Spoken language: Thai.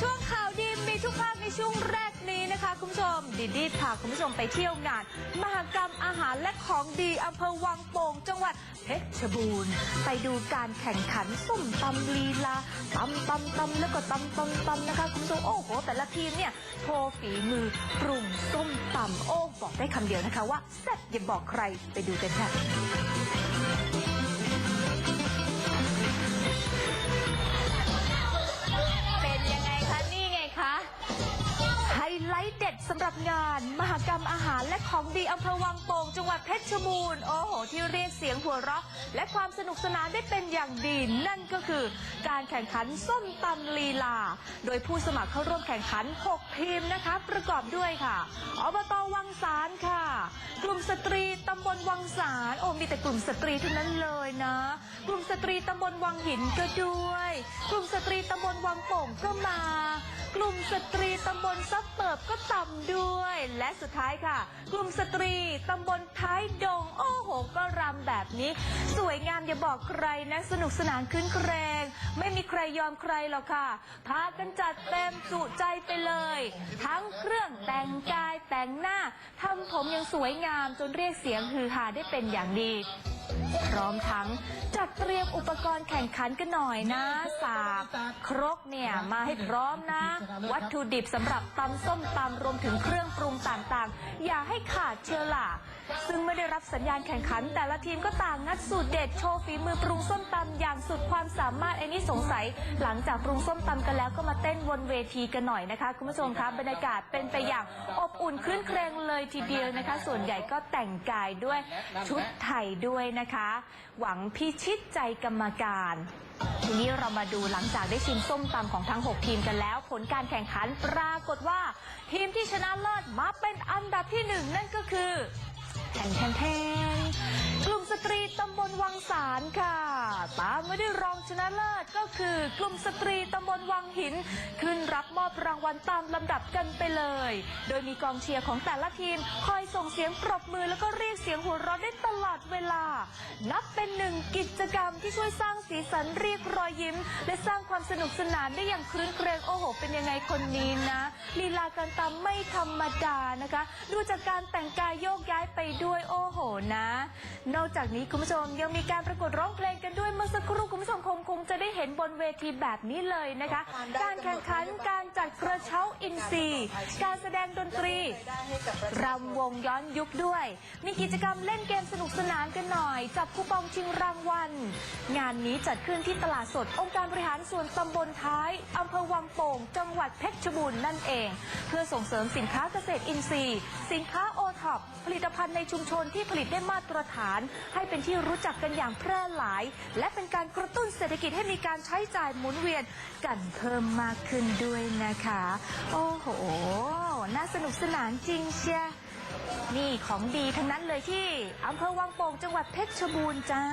ช่วงข่าวดีมีทุกภาคในช่วงแรกนี้นะคะคุณผู้ชมดิดีพาคุณผู้ชมไปเที่ยวงาน มหกรรมอาหารและของดีอำเภอวังโป่งจังหวัดเพชรบูรณ์ ไปดูการแข่งขันส้มตำลีลาตำตำตำแล้วก็ตำตำตำนะคะคุณผู้ชมโอ้โห แต่ละทีมเนี่ยโชว์ฝีมือปรุงส้มตำโอ้บอกได้คำเดียวนะคะว่าแซ่บอย่าบอกใครไปดูกันค่ะ สำหรับงานมหกรรมอาหารและของดีอำเภอวังโป่งจังหวัดเพชรบูรณ์โอ้โห ที่เรียกเสียงหัวเราะ และความสนุกสนานได้เป็นอย่างดี นั่นก็คือ การแข่งขันส้มตำลีลา โดยผู้สมัครเข้าร่วมแข่งขัน 6 ทีมนะคะ ประกอบด้วยค่ะอบตวังสารค่ะ กลุ่มสตรีตำบลวังสารโอ้มีแต่กลุ่มสตรีเทั้งนั้นเลยนะ กลุ่มสตรีตำบลวังหินก็ด้วย กลุ่มสตรีตำบลวังโป่งก็มา กลุ่มสตรีตำบลซับเปิบก็ต่ำด้วย และสุดท้ายค่ะ กลุ่มสตรีตำบลท้ายดง โอ้โห ก็รำแบบนี้ สวยงามอย่าบอกใครนะ สนุกสนานขึ้นแกรงไม่มีใครยอมใครหรอกค่ะ พากันจัดเต็มจุใจไปเลย ทั้งเครื่องแต่งกายแต่งหน้าทำผมยังสวยงามจนเรียกเสียงฮือฮาได้เป็นอย่างดี พร้อมทั้งจัดเตรียมอุปกรณ์แข่งขันกันหน่อยนะ สากครกเนี่ยมาให้พร้อมนะ วัตถุดิบสำหรับตำส้มตำรวมถึงเครื่องปรุงต่างๆ อย่าให้ขาดเชียวล่ะ ซึ่งไม่ได้รับสัญญาณแข่งขัน แต่ละทีมก็ต่างงัดสูตรเด็ดโชว์ฝีมือปรุงส้มตำอย่างสุดความสามารถไอ้นี่สงสัย หลังจากปรุงส้มตำกันแล้วก็มาเต้นบนเวทีกันหน่อยนะคะคุณผู้ชมคะบรรยากาศเป็นไปอย่างอบอุ่นคลื่นเครงเลยทีเดียวนะคะ ส่วนใหญ่ก็แต่งกายด้วยชุดไทยด้วยนะคะ หวังพิชิตใจกรรมการ ทีนี้เรามาดูหลังจากได้ชิมส้มตำของทั้ง 6 ทีมกันแล้ว ผลการแข่งขันปรากฏว่า ทีมที่ชนะเลิศมาเป็นอันดับที่หนึ่งนั่นก็คือแทนแทนแทนกลุ่มสตรีตำบลวังสารค่ะ ตามมาด้รองชนะเลิศก็คือกลุ่มสตรีตำบลวังหิน ขึ้นรับมอบรางวัลตามลำดับกันไปเลย โดยมีกองเชียร์ของแต่ละทีม คอยส่งเสียงปรบมือแล้วก็เรียกเสียงหัวเราะได้ตลอดเวลา นับเป็นหนึ่งกิจกรรมที่ช่วยสร้างสีสันเรียกรอยยิ้ม และสร้างความสนุกสนานได้อย่างคลื้นเครงโอ้โห เป็นยังไงคนนี้นะลีลาการตำไม่ธรรมดานะคะ ดูจากการแต่งกายโยกย้ายไปด้วยโอ้โหนะ นอกจากนี้คุณผู้ชมยังมีการประกวดร้องเพลง นบนเวทีแบบนี้เลยนะคะ การแข่งขันการจัดกระเช้าอินซีย์การแสดงดนตรีรำวงย้อนยุคด้วย มีกิจกรรมเล่นเกมสนุกสนานกันหน่อย จับคูปองชิงรางวัล งานนี้จัดขึ้นที่ตลาดสดองค์การบริหารส่วนตำบลท้ายอำเภอวังโป่ง จังหวัดเพชรบูรณ์นั่นเอง เพื่อส่งเสริมสินค้าเกษตรอินทรีย์ สินค้าโอ ท็อปผลิตภัณฑ์ในชุมชนที่ผลิตได้มาตรฐาน ให้เป็นที่รู้จักกันอย่างแพร่หลาย และเป็นการกระตุ้นเศรษฐกิจให้มีการใช้จ่ายหมุนเวียนกันเพิ่มมากขึ้นด้วยนะคะ โอ้โห น่าสนุกสนานจริงเชียนี่ของดีทั้งนั้นเลยที่อำเภอวังโป่งจังหวัดเพชรบูรณ์จ้า